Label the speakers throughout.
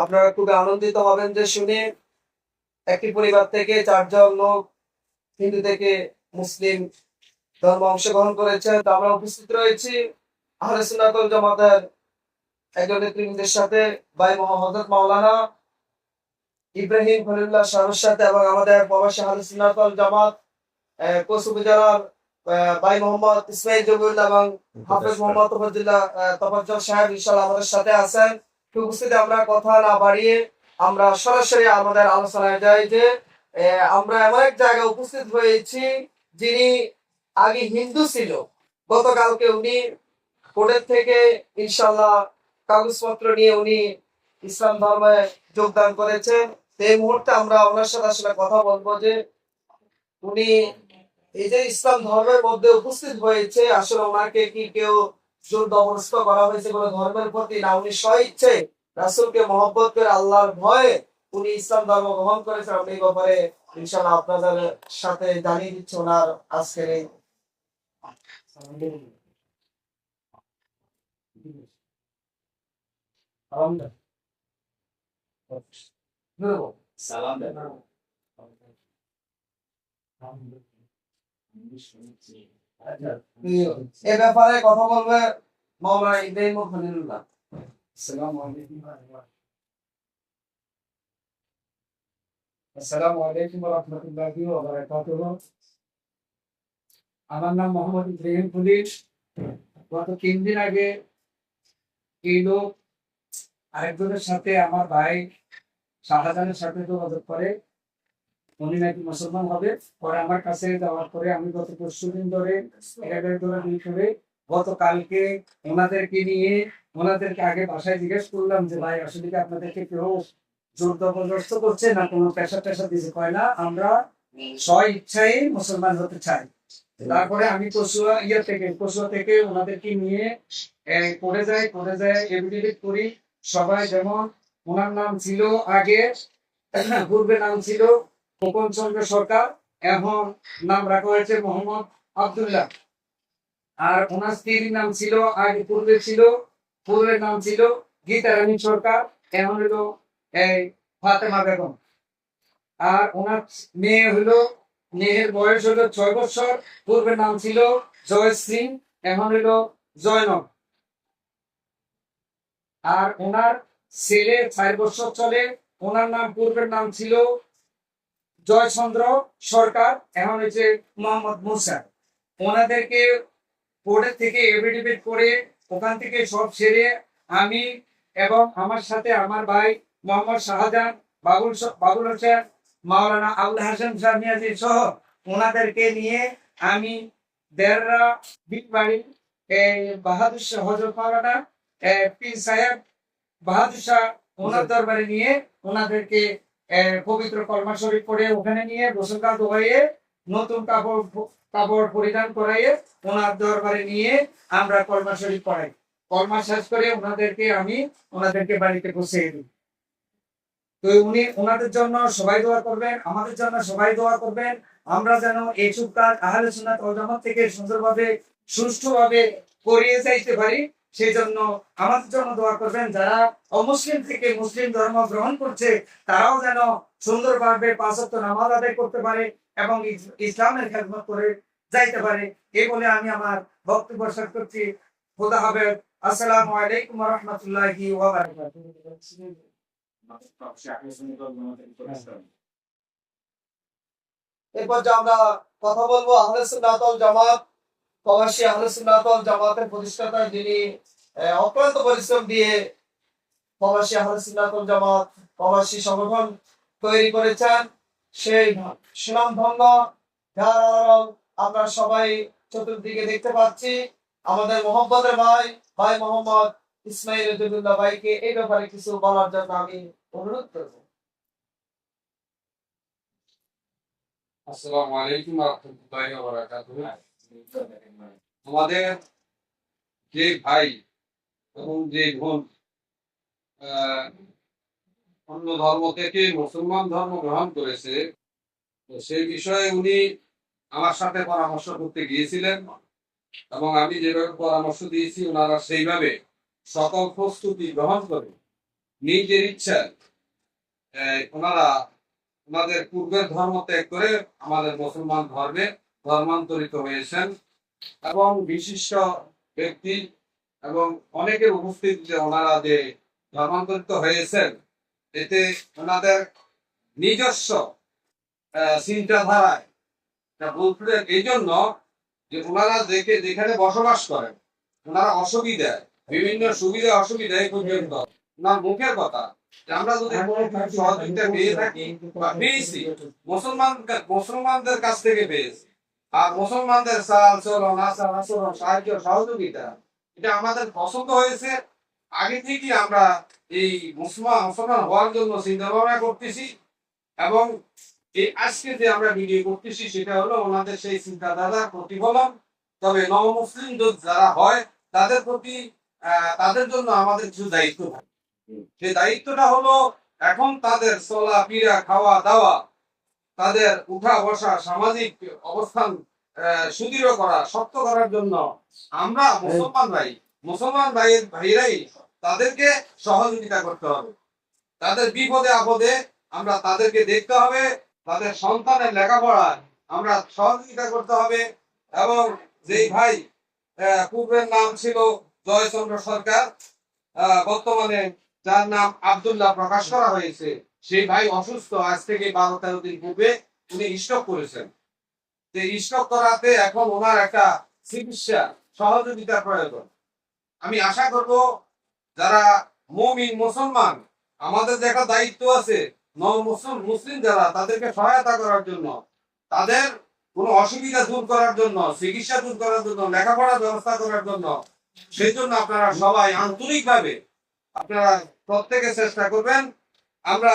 Speaker 1: আপনারা খুবই আনন্দিত হবেন যে শুনে একটি পরিবার থেকে চারজন লোক হিন্দু থেকে মুসলিম ধর্ম অংশগ্রহণ করেছে তো আমরা উপস্থিত রয়েছি আহলে জামাতের একজন নেতৃবৃন্দের সাথে ভাই মোহাম্মদ মাওলানা ইব্রাহিম খলিল্লাহ শাহর সাথে এবং আমাদের প্রবাসী আহলে সুন্নাতুল জামাত উপজেলার আহ, ভাই মোহাম্মদ ইসমাইল জবুল্লাহ এবং হাফেজ মোহাম্মদ তফাজুল্লাহ তফাজ্জল সাহেব ইনশাল্লাহ আমাদের সাথে আছেন। উপস্থিতি আমরা কথা না বাড়িয়ে আমরা সরাসরি আমাদের আলোচনায় যাই যে আমরা এমন এক জায়গায় উপস্থিত হয়েছি যিনি আগে হিন্দু ছিল। গতকালকে উনি কোর্টের থেকে ইনশাল্লাহ কাগজপত্র নিয়ে উনি ইসলাম ধর্মে যোগদান করেছেন। এই মুহূর্তে আমরা ওনার সাথে আসলে কথা বলব যে, উনি এই যে ইসলাম ধর্মের মধ্যে উপস্থিত হয়েছে, আসলে ওনাকে কি কেউ জোর জবরদস্ত করা হয়েছে কোনো ধর্মের প্রতি না উনি স্ব ইচ্ছে রাসুলকে মহব্বত করে আল্লাহর ভয়ে উনি ইসলাম ধর্ম গ্রহণ করেছেন আপনি ব্যাপারে ইনশাল্লাহ আপনাদের সাথে জানিয়ে দিচ্ছে ওনার আজকের এই
Speaker 2: সালাম দেন
Speaker 1: এ ব্যাপারে কথা বলবে মাওলানা ইব্রাহিম খলিলুল্লাহ।
Speaker 2: আসসালামু আলাইকুম আসসালামু আলাইকুম রহমতুল্লাহি ওয়া বারাকাতুহু। আমার নাম মোহাম্মদ ইব্রাহিম পুলিশ গত তিন দিন আগে এই লোক আরেকজনের সাথে, আমার ভাই শাহজাহানের সাথে যোগাযোগ করে। উনি নাকি মুসলমান হবে? পরে আমার কাছে যাওয়ার পরে আমি গত পরশু দিন ধরে ধরে করে গতকালকে ওনাদেরকে নিয়ে ওনাদেরকে আগে বাসায় জিজ্ঞেস করলাম যে, ভাই, আসলে কি আপনাদেরকে কেউ জোর জবরদস্ত করছে না? কোনো পেশা টেশা দিতে কয় না? আমরা স্ব ইচ্ছাই মুসলমান হতে চাই। তারপরে আমি কসুয়া ইয়ে থেকে, কসুয়া থেকে ওনাদেরকে নিয়ে করে যাই করে যাই এভিডেভিট করি। সবাই যেমন ওনার নাম ছিল আগে পূর্বে নাম ছিল খোকন চন্দ্র সরকার এখন নাম রাখা হয়েছে মোহাম্মদ আব্দুল্লাহ। আর ওনার স্ত্রীর নাম ছিল, আগে পূর্বে ছিল, পূর্বের নাম ছিল গীতা রানী সরকার, এখন হলো এই ফাতেমা বেগম। আর ওনার মেয়ে হলো, মেয়ের বয়স হলো ছয় বছর, পূর্বের নাম ছিল জয়শ্রী এখন হলো জয়নব আর ওনার ছেলে চার বছর চলে, ওনার নাম, পূর্বের নাম ছিল জয়চন্দ্র সরকার, এখন হচ্ছে মোহাম্মদ মুসা ওনাদেরকে কোর্টের থেকে এফিডেভিট করে ওখান থেকে সব সেরে আমি এবং আমার সাথে আমার ভাই মোহাম্মদ শাহজাহান, বাবুল বাবুল হোসেন, মাওলানা আবুল হাসান সামিয়াজি সহ ওনাদেরকে নিয়ে আমি দেড়রা বিট বাড়ি বাহাদুর শাহ হজরত মাওলানা পি সাহেব বাহাদুর শাহ ওনার দরবারে নিয়ে ওনাদেরকে পবিত্র কলমা শরীফ পরে ওখানে নিয়ে গোসলকা দোয়াইয়ে নতুন কাপড় কাপড় পরিধান করাইয়ে ওনার দরবারে নিয়ে আমরা কলমা শরীফ পড়াই। কলমা শেষ করে ওনাদেরকে আমি ওনাদেরকে বাড়িতে বসিয়ে দিই। তো উনি ওনাদের জন্য সবাই দোয়া করবেন, আমাদের জন্য সবাই দোয়া করবেন। আমরা যেন এইসব কাজ আহলে সুন্নাত জামাত থেকে সুন্দরভাবে, সুষ্ঠুভাবে করিয়ে যাইতে পারি। সেই জন্য আমাদের জন্য দোয়া করবেন। যারা অমুসলিম থেকে মুসলিম ধর্ম গ্রহণ করছে, তারাও যেন সুন্দরভাবে পাঁচ ওয়াক্ত নামাজ আদায় করতে পারে এবং ইস- ইসলামের খেদমত করে যাইতে পারে। এই বলে আমি আমার বক্তব্য শেষ করছি। খোদা হবে আসসালামু আলাইকুম রহমতুল্লাহি
Speaker 1: এরপর যে আমরা কথা বলব, আহলে সুন্নাতুল জামাত প্রবাসী জামাতের প্রতিষ্ঠাতা যিনি অক্লান্ত পরিশ্রম দিয়ে প্রবাসী জামাত, প্রবাসী সংগঠন তৈরি করেছেন, সেই আমরা সবাই চতুর্দিকে দেখতে পাচ্ছি। আমাদের মোহাম্মদের ভাই ভাই মোহাম্মদ ইসমাইল রজুল্লাহ ভাইকে এই ব্যাপারে কিছু বলার জন্য আমি অনুরোধ করব।
Speaker 3: আসসালামু আলাইকুম রহমতুল্লাহি ওয়া বারাকাতুহু। আমাদের যে ভাই এবং যে বোন অন্য ধর্ম থেকে মুসলমান ধর্ম গ্রহণ করেছে বিষয়ে উনি আমার সাথে পরামর্শ করতে গিয়েছিলেন এবং আমি যেভাবে পরামর্শ দিয়েছি ওনারা সেইভাবে সকল প্রস্তুতি গ্রহণ করে নিজের ইচ্ছা আহ, ওনারা ওনাদের পূর্বের ধর্ম ত্যাগ করে আমাদের মুসলমান ধর্মে ধর্মান্তরিত হয়েছেন এবং বিশিষ্ট ব্যক্তি এবং অনেকের উপস্থিতিতে ওনারা যে ধর্মান্তরিত হয়েছেন, এতে ওনাদের নিজস্ব চিন্তাধারায় বলতে এই জন্য যে ওনারা দেখে যেখানে বসবাস করেন, ওনারা অসুবিধায় বিভিন্ন সুবিধা অসুবিধা এই পর্যন্ত। ওনার মুখের কথা আমরা যদি সহযোগিতা পেয়ে থাকি বা পেয়েছি, মুসলমান, মুসলমানদের কাছ থেকে পেয়েছি আর মুসলমানদের চাল, চলন, আচার, আচরণ সাহায্য সহযোগিতা, এটা আমাদের পছন্দ হয়েছে। আগে থেকেই আমরা এই মুসলমান মুসলমান হওয়ার জন্য চিন্তা ভাবনা করতেছি এবং এই আজকে যে আমরা ভিডিও করতেছি, সেটা হলো ওনাদের সেই চিন্তাধারার প্রতিফলন। তবে নবমুসলিম যারা হয়, তাদের প্রতি তাদের জন্য আমাদের কিছু দায়িত্ব থাকে। সেই দায়িত্বটা হলো এখন তাদের চলা পীড়া খাওয়া দাওয়া তাদের উঠা বসা সামাজিক অবস্থান সুদৃঢ় করা শক্ত করার জন্য আমরা মুসলমান ভাই মুসলমান ভাইয়ের ভাইরাই তাদেরকে সহযোগিতা করতে হবে। তাদের বিপদে আপদে আমরা তাদেরকে দেখতে হবে তাদের সন্তানের লেখাপড়ায় আমরা সহযোগিতা করতে হবে এবং যেই ভাই পূর্বের নাম ছিল জয়চন্দ্র সরকার আহ, বর্তমানে যার নাম আব্দুল্লাহ প্রকাশ করা হয়েছে। সেই ভাই অসুস্থ, আজ থেকে বারো তেরো দিন পূর্বে উনি স্টক করেছেন। যে স্টক করাতে এখন ওনার একটা চিকিৎসা সহযোগিতার প্রয়োজন। আমি আশা করব যারা মমিন, মুসলমান, আমাদের যে একটা দায়িত্ব আছে মুসলিম মুসলিম যারা, তাদেরকে সহায়তা করার জন্য, তাদের কোনো অসুবিধা দূর করার জন্য, চিকিৎসা দূর করার জন্য, লেখাপড়ার ব্যবস্থা করার জন্য, সেই জন্য আপনারা সবাই আন্তরিকভাবে আপনারা প্রত্যেকে চেষ্টা করবেন। আমরা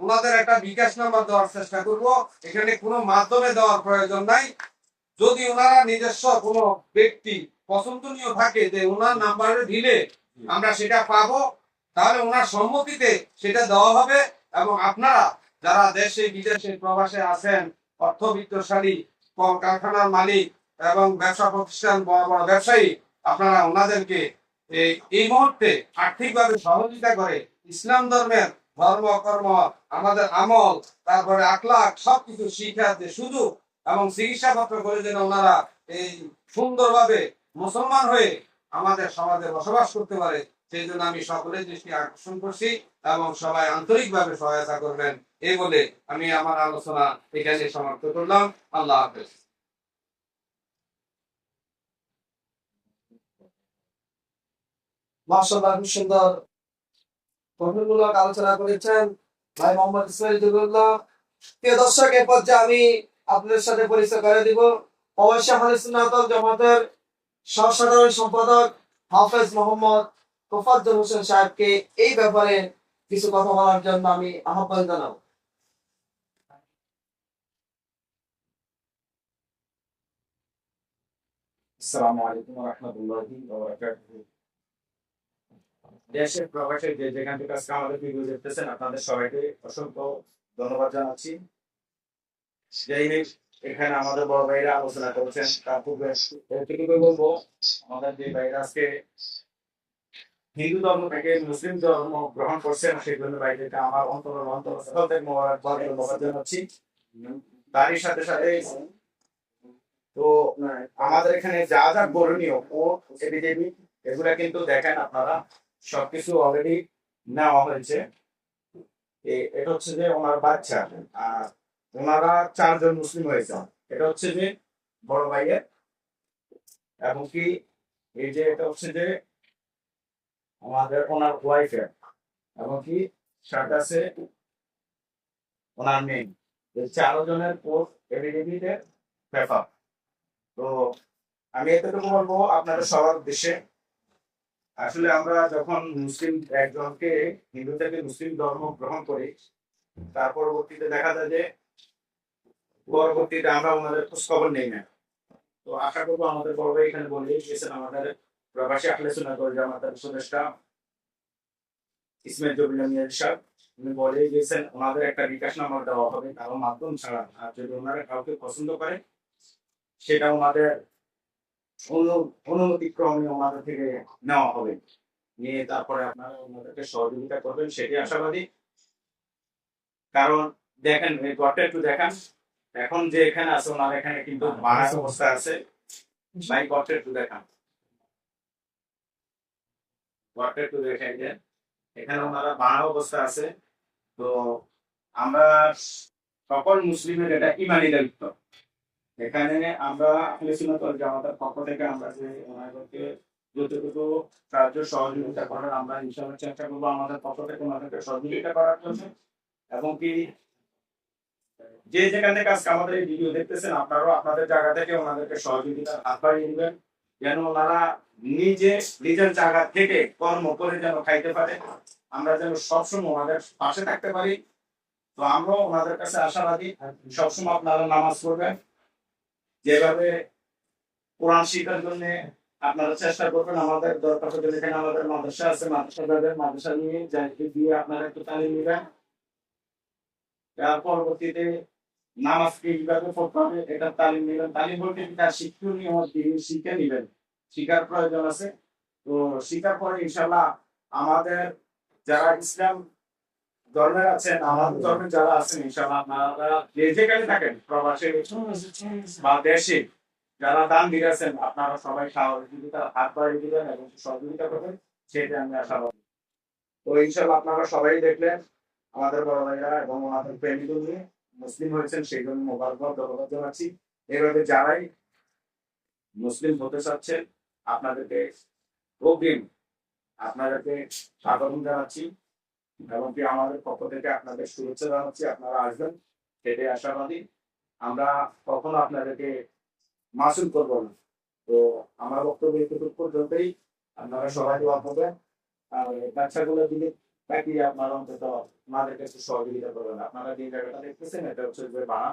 Speaker 3: ওনাদের একটা বিকাশ নাম্বার দেওয়ার চেষ্টা করব। এখানে কোনো মাধ্যমে দেওয়ার প্রয়োজন নাই। যদি ওনারা নিজস্ব কোনো ব্যক্তি পছন্দনীয় থাকে যে ওনার নাম্বারে দিলে আমরা সেটা পাবো, তাহলে ওনার সম্মতিতে সেটা দেওয়া হবে এবং আপনারা যারা দেশে, বিদেশে, প্রবাসে আছেন, অর্থবিত্তশালী, কলকারখানার মালিক এবং ব্যবসা প্রতিষ্ঠান বড় বড় ব্যবসায়ী, আপনারা ওনাদেরকে এই মুহূর্তে আর্থিকভাবে সহযোগিতা করে ইসলাম ধর্মের ধর্ম, কর্ম, আমাদের আমল, তারপরে আখলাখ, সবকিছু শিখাতে শুধু এবং চিকিৎসা পত্র করে যেন ওনারা এই সুন্দরভাবে মুসলমান হয়ে আমাদের সমাজে বসবাস করতে পারে, সেই জন্য আমি সকলের দৃষ্টি আকর্ষণ করছি এবং সবাই আন্তরিকভাবে সহায়তা করবেন। এই বলে আমি আমার আলোচনা এখানে সমাপ্ত করলাম। আল্লাহ হাফেজ।
Speaker 1: মার্শাল্লাহ সুন্দর গঠনমূলক আলোচনা করেছেন। ভাই মোহাম্মদ ইসমাইল জুবুল্লাহ প্রিয় দর্শক, এ পর্যায়ে আমি আপনাদের সাথে পরিচয় করে দিব। অবশ্যই হালিসুন্নাতল জামাতের সহসাধারণ সম্পাদক হাফেজ মোহাম্মদ তোফাজ্জল হোসেন সাহেবকে এই ব্যাপারে কিছু কথা বলার জন্য আমি আহ্বান জানাব।
Speaker 4: আসসালামু আলাইকুম রহমতুল্লাহি দেশের প্রবাসে যে যেখান থেকে আজকে আমাদের ভিডিও দেখতেছেন, আপনাদের সবাইকে অসংখ্য ধন্যবাদ জানাচ্ছি। যাই এখানে আমাদের বড় ভাইরা আলোচনা করেছেন, তার পূর্বে এটুকুই বলব, আমাদের যে ভাইরা আজকে হিন্দু ধর্ম থেকে মুসলিম ধর্ম গ্রহণ করছেন, সেই জন্য ভাইদেরকে আমার অন্তর অন্তর থেকে ধন্যবাদ জানাচ্ছি। তারই সাথে সাথে তো, আমাদের এখানে যা যা করণীয়, ও এবিজেবি এগুলা কিন্তু দেখেন আপনারা। সবকিছু অলরেডি নেওয়া হয়েছে। এটা হচ্ছে যে ওনার বাচ্চা। আর ওনারা চারজন মুসলিম হয়েছে এটা হচ্ছে যে বড় ভাইয়ের। এবং কি, এই যে এটা হচ্ছে যে আমাদের ওনার ওয়াইফের এবং কি, সাথে আছে ওনার মেয়ে এই চারজনের পোস্ট তো আমি এতটুকু বলব আপনাদের সবার উদ্দেশ্যে। আসলে আমরা যখন মুসলিম একজনকে হিন্দু থেকে মুসলিম ধর্ম গ্রহণ করি, তার পরবর্তীতে দেখা যায় যে পরবর্তীতে আমরা ওনাদের খোঁজ খবর নেই না তো আশা করব আমাদের ভাই এখানে বলে গিয়েছেন আমাদের প্রবাসী আহলে সুন্নাত ওয়াল জামাতের উপদেষ্টা ইসমাইল জবিনা মিয়াজ সাহেব। উনি বলে গিয়েছেন ওনাদের একটা বিকাশ নাম্বার দেওয়া হবে কারও মাধ্যম ছাড়া। আর যদি ওনারা কাউকে পছন্দ করে সেটা ওনাদের অনুমতি ক্রমে ওনাদের থেকে নেওয়া হবে। নিয়ে তারপরে আপনারা ওনাদেরকে সহযোগিতা করবেন সেটি আশাবাদী। কারণ দেখেন ঘরটা একটু দেখান। এখন যে এখানে আছে, ওনার এখানে কিন্তু ভাড়া অবস্থা আছে। ভাই, ঘরটা একটু দেখান। ঘরটা একটু দেখাই দেন। এখানে ওনারা ভাড়া অবস্থা আছে। তো আমরা সকল মুসলিমের এটা ইমানি দায়িত্ব। এখানে আমরা সুন্নাত ওয়াল পক্ষ থেকে আমরা যে ওনাদেরকে যতটুকু সাহায্য সহযোগিতা করার আমরা ইনশাআল্লাহ চেষ্টা করব আমাদের পক্ষ থেকে ওনাদেরকে সহযোগিতা করার জন্য। এবং কি যে যেখান থেকে আজকে আমাদের এই ভিডিও দেখতেছেন, আপনারাও আপনাদের জায়গা থেকে ওনাদেরকে সহযোগিতার হাত বাড়িয়ে দিবেন, যেন ওনারা নিজে নিজের জায়গা থেকে কর্ম করে যেন খাইতে পারে। আমরা যেন সবসময় ওনাদের পাশে থাকতে পারি। তো আমরাও ওনাদের কাছে আশাবাদী। সবসময় আপনারা নামাজ পড়বেন। যেভাবে কোরআন শিখার জন্য আপনারা চেষ্টা করবেন, আমাদের দরকার হলে যেখানে আমাদের মাদ্রাসা আছে, মাদ্রাসা যাবেন, মাদ্রাসা নিয়ে যাই দিয়ে আপনারা একটু তালিম নেবেন। তার পরবর্তীতে নামাজ কীভাবে পড়তে হবে এটা তালিম নেবেন। তালিম বলতে তার শিক্ষণীয় দিন শিখে নেবেন। শিকার প্রয়োজন আছে। তো শিকার পরে ইনশাল্লাহ আমাদের যারা ইসলাম ধর্মের আছেন, আমাদের ধর্মের যারা আছেন ইনশাল্লাহ আপনারা যে যেখানে থাকেন, প্রবাসে, বা দেশে, যারা দান দিয়েছেন আপনারা সবাই সহযোগিতা, হাত বাড়িয়ে দিবেন এবং সহযোগিতা করবেন, সেটা আমি আশাবাদী তো ইনশাল্লাহ আপনারা সবাই দেখলেন, আমাদের বড় ভাইরা এবং আমাদের প্রেমিক নিয়ে মুসলিম হয়েছেন, সেই জন্য মোবারকবাদ ধন্যবাদ জানাচ্ছি। এভাবে যারাই মুসলিম হতে চাচ্ছেন, আপনাদেরকে অগ্রিম আপনাদেরকে স্বাগত জানাচ্ছি। এবং কি আমাদের পক্ষ থেকে আপনাদের শুভেচ্ছা জানাচ্ছি, আপনারা আসবেন সেটাই আশাবাদী। আমরা কখনো আপনাদেরকে মাসুল করব না। তো আমার বক্তব্য এটুকু পর্যন্তই। আপনারা সবাই দোয়া করবেন। আর এই বাচ্চাগুলোর দিকে তাকিয়ে আপনারা অন্তত আমাদের কাছে সহযোগিতা করবেন। আপনারা যে জায়গাটা দেখতেছেন, এটা হচ্ছে বানা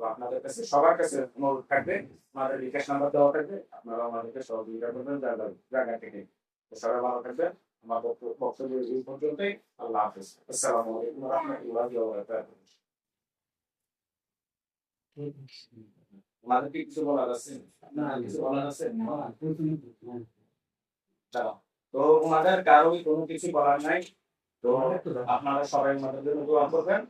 Speaker 4: তো আপনাদের কাছে, সবার কাছে অনুরোধ থাকবে, আমাদের বিকাশ নাম্বার দেওয়া থাকবে। আপনারা আমাদেরকে সহযোগিতা করবেন জায়গা জায়গা থেকে। সবাই ভালো থাকবেন। আমার বক্তব্য এই পর্যন্তই। আল্লাহ হাফিজ। আলাইকুম রহমতুল্লাহি তো ওনাদের কোনো কিছু বলার নাই। তো আপনারা সবাই ওনাদের জন্য দোয়া করবেন।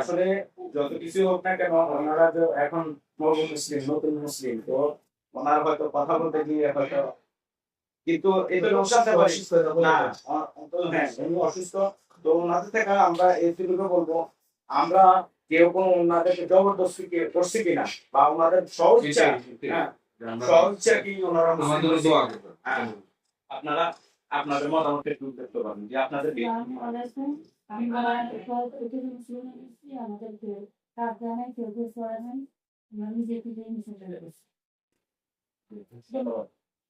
Speaker 4: আসলে যত কিছু হোক না কেন, ওনারা এখন নব মুসলিম, নতুন মুসলিম, তো ওনার হয়তো কথা বলতে গিয়ে হয়তো কিন্তু এটা অসুস্থ না হ্যাঁ অসুস্থ। তো ওনাদের থেকে আমরা এইটুকু বলব আমরা কেউ কোনো ওনাদেরকে জবরদস্তি কে- করছি কিনা বা ওনাদের সহজা হ্যাঁ সহজা কি ওনারা
Speaker 3: আমাদের
Speaker 4: হ্যাঁ, আপনারা আপনাদের মতামত একটু দেখতে পারেন যে আপনাদের
Speaker 5: আমাদেরকে কাজ জানাই কেউ কেউ করে নাই। আমরা নিজে করছি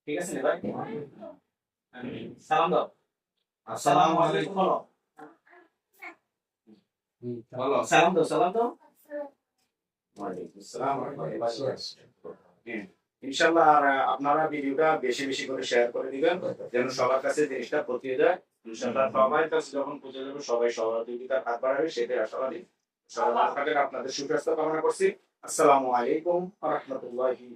Speaker 4: ঠিক আছে ভাই? সালাম দাও।
Speaker 3: আসসালামু আলাইকুম।
Speaker 4: বলো। সালাম দাও সালাম দাও। ইনশাআল্লাহ আর আপনারা ভিডিওটা বেশি বেশি করে শেয়ার করে দিবেন, যেন সবার কাছে জিনিসটা পৌঁছে যায়। ইনশাআল্লাহ সবাই কাছে যখন পৌঁছে যাবে, সবাই সহযোগিতার হাত বাড়াবে, সেটাই আশাবাদী সবাই আপনাদের সুস্বাস্থ্য কামনা করছি। আসসালামু আলাইকুম রাহমাতুল্লাহি